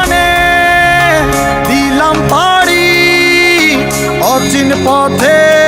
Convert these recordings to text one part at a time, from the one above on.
জীবনে দিলাম পাড়ি অচিন পথে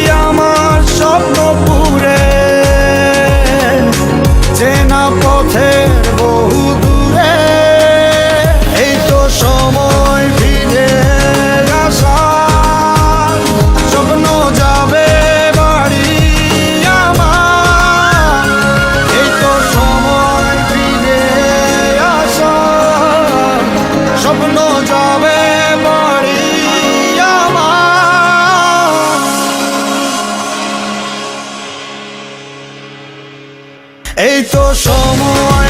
পথের এই তো সময়